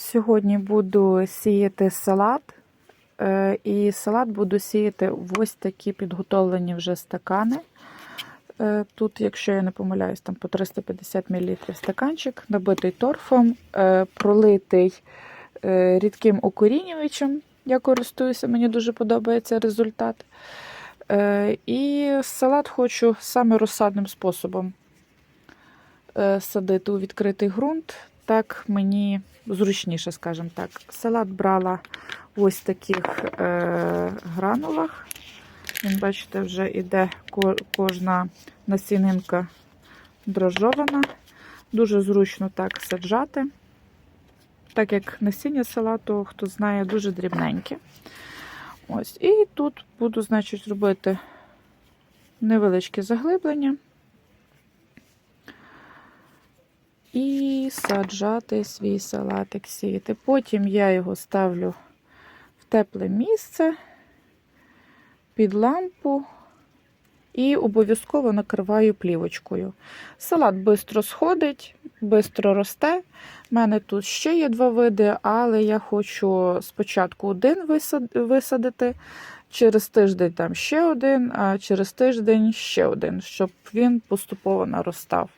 Сьогодні буду сіяти салат. е, І салат буду сіяти в ось такі підготовлені вже стакани. Е, Тут, якщо я не помиляюсь, там по 350 мл стаканчик, набитий торфом, е, пролитий рідким укорінювачем. Я користуюся, мені дуже подобається результат. І салат хочу саме розсадним способом садити у відкритий ґрунт. Так мені зручніше, скажімо так. Салат брала в ось таких е, гранулах. Він, бачите, вже йде кожна насінинка дрожжована. Дуже зручно так саджати. Так як насіння салату, хто знає, дуже дрібненьке. Ось. І тут буду, значить, робити невеличке заглиблення. І саджати свій салатик сіяти. Потім я його ставлю в тепле місце під лампу і обов'язково накриваю плівочкою. Салат швидко сходить, швидко росте. У мене тут ще є два види, але я хочу спочатку один висадити, через тиждень там ще один, а через тиждень ще один, щоб він поступово наростав.